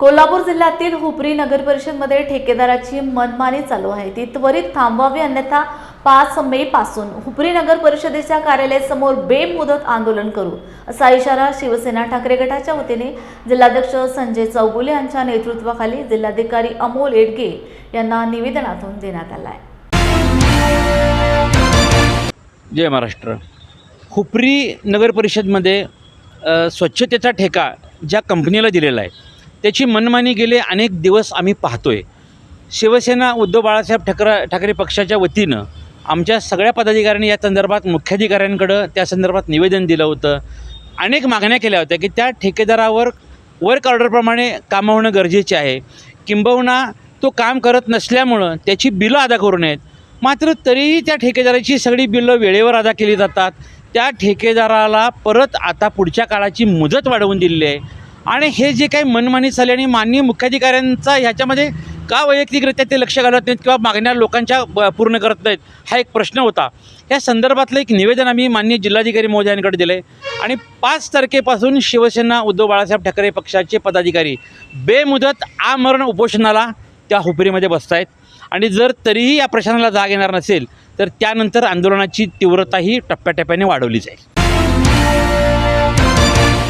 कोल्हापूर जिल्ह्यातील हुपरी नगर परिषदमध्ये ठेकेदाराची मनमानी चालू आहे. ती त्वरित थांबवावी अन्यथा पाच मे पासून हुपरी नगर परिषदेच्या कार्यालयासमोर बेमुदत आंदोलन करू असा इशारा शिवसेना ठाकरे गटाच्या वतीने जिल्हाध्यक्ष संजय चौगुले यांच्या नेतृत्वाखाली जिल्हाधिकारी अमोल एडगे यांना निवेदनातून देण्यात आला आहे. जय महाराष्ट्र. हुपरी नगर परिषदमध्ये स्वच्छतेचा ठेका ज्या कंपनीला दिलेला आहे त्याची मनमानी गेले अनेक दिवस आम्ही पाहतोय. शिवसेना उद्धव बाळासाहेब ठकरा ठाकरे पक्षाच्या वतीनं आमच्या सगळ्या पदाधिकाऱ्यांनी या संदर्भात मुख्याधिकाऱ्यांकडं त्या संदर्भात निवेदन दिलं होतं. अनेक मागण्या केल्या होत्या की त्या ठेकेदारावर वर्क ऑर्डरप्रमाणे कामं होणं गरजेचे आहे. किंबहुना तो काम करत नसल्यामुळं त्याची बिलं अदा करू नयेत. मात्र तरीही त्या ठेकेदाराची सगळी बिलं वेळेवर अदा केली जातात. त्या ठेकेदाराला परत आता पुढच्या काळाची मुदत वाढवून दिलेली आहे. आणि हे जे काही मनमानी चालली आणि माननीय मुख्याधिकाऱ्यांचा ह्याच्यामध्ये का वैयक्तिकरित्या ते लक्ष घालत नाहीत किंवा मागण्या लोकांच्या ब- पूर्ण करत नाहीत हा एक प्रश्न होता. या संदर्भातलं एक निवेदन आम्ही माननीय जिल्हाधिकारी महोदयांकडे दिलं आहे आणि पाच तारखेपासून शिवसेना उद्धव बाळासाहेब ठाकरे पक्षाचे पदाधिकारी बेमुदत आमरण उपोषणाला त्या हुपरीमध्ये बसत आहेत आणि जर तरीही या प्रश्नाला जाग येणार नसेल तर त्यानंतर आंदोलनाची तीव्रताही टप्प्याटप्प्याने वाढवली जाईल.